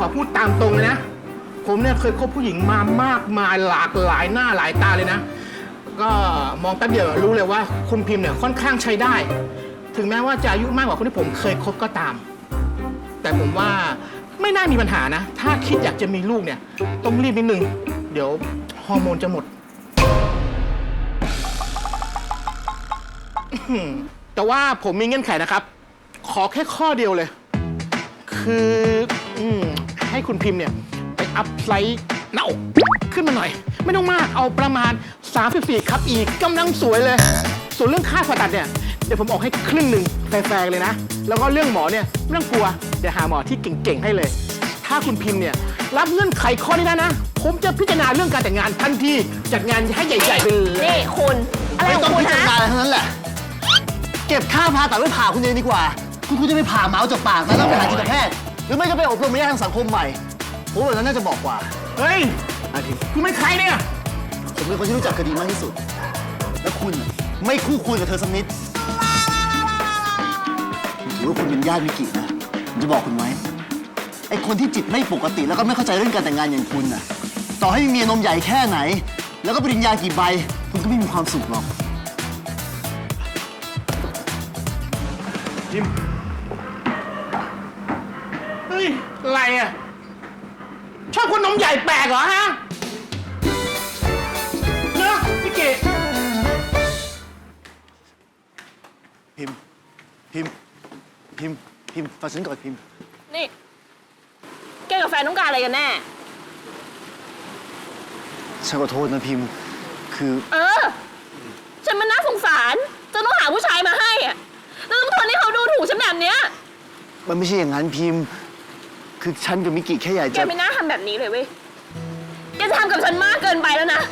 ขอพูดตามตรงเลยนะ ผมเนี่ยเคยคบผู้หญิงมามากมายหลากหลายหน้าหลายตาเลยนะ ก็มองแป๊บเดียวรู้เลยว่า คุณพิมพ์เนี่ยค่อนข้างใช้ได้ ถึงแม้ว่าจะอายุมากกว่าคนที่ผมเคยคบก็ตาม แต่ผมว่าไม่น่ามีปัญหานะ ถ้าคิดอยากจะมีลูกเนี่ยต้องรีบนิดนึง เดี๋ยวฮอร์โมนจะหมด แต่ว่าผมมีเงื่อนไขนะครับ ขอแค่ข้อเดียวเลย คือ ให้คุณพิมพ์เนี่ยไปอัพไซต์หน้าอกขึ้นมาหน่อย ไม่ต้องมากเอาประมาณ 34 ครับอีกกำลังสวยเลย ส่วนเรื่องค่าผ่าตัดเนี่ยเดี๋ยวผมออกให้ครึ่งหนึ่งแฟร์ๆเลยนะ แล้วก็เรื่องหมอเนี่ยไม่ต้องกลัวเดี๋ยวหาหมอที่เก่งๆให้เลย ถ้าคุณพิมพ์เนี่ยรับเงื่อนไขข้อนี้ได้นะ ผมจะพิจารณาเรื่องการแต่งงานทันทีจัดงานให้ใหญ่ๆไปเลยนี่คุณ อะไรไม่ขต้อองงคุพิณจารฮะ ณาอะไรทั้งนั้นแหละ เก็บค่าผ่าตัดไว้ผ่าคุณเองดีกว่า คุณคุณจะไปผ่าเมาส์จากปากนะแล้วไปหาจิตแพทย์ หรือไม่ก็ไปอบรมวิทยาทางสังคมใหม่ผมว่าแบบนั้นน่าจะบอกกว่าเฮ้ยอาทิตย์คุณเป็นใครเนี่ย ผมเป็นคนที่รู้จักคดีมากที่สุด และคุณน่ะไม่คู่ควรกับเธอสักนิดผมถือว่าคุณเป็นญาติวิกินะผมจะบอกคุณไว้ไอ้คนที่จิตไม่ปกติ แล้วก็ไม่เข้าใจเรื่องการแต่งงานอย่างคุณน่ะ ต่อให้มีเมียนมใหญ่แค่ไหน แล้วก็ปริญญากี่ใบ คุณก็ไม่มีความสุขหรอกพิมพ์เฮ้ยอะไรอะ ชอบคนนมใหญ่แปลกเหรอฮะเนอะพี่เกดพิมพ์ พิมพ์ พิมพ์ พิมพ์ฟังฉันก่อนพิมพ์ นี่ แกกับแฟนต้องการอะไรกันแน่ ฉันขอโทษนะพิมพ์ คือเออ ฉันมันน่าสงสารจนต้องหาผู้ชายมาให้อะแล้วต้องทนให้เขาดูถูกฉันแบบเนี้ย มันไม่ใช่อย่างนั้นพิมพ์ คือฉันกับมิกิแค่อยากแกจะ ไม่น่าทำแบบนี้เลยเว้ย แกจะทำกับฉันมากเกินไปแล้วนะ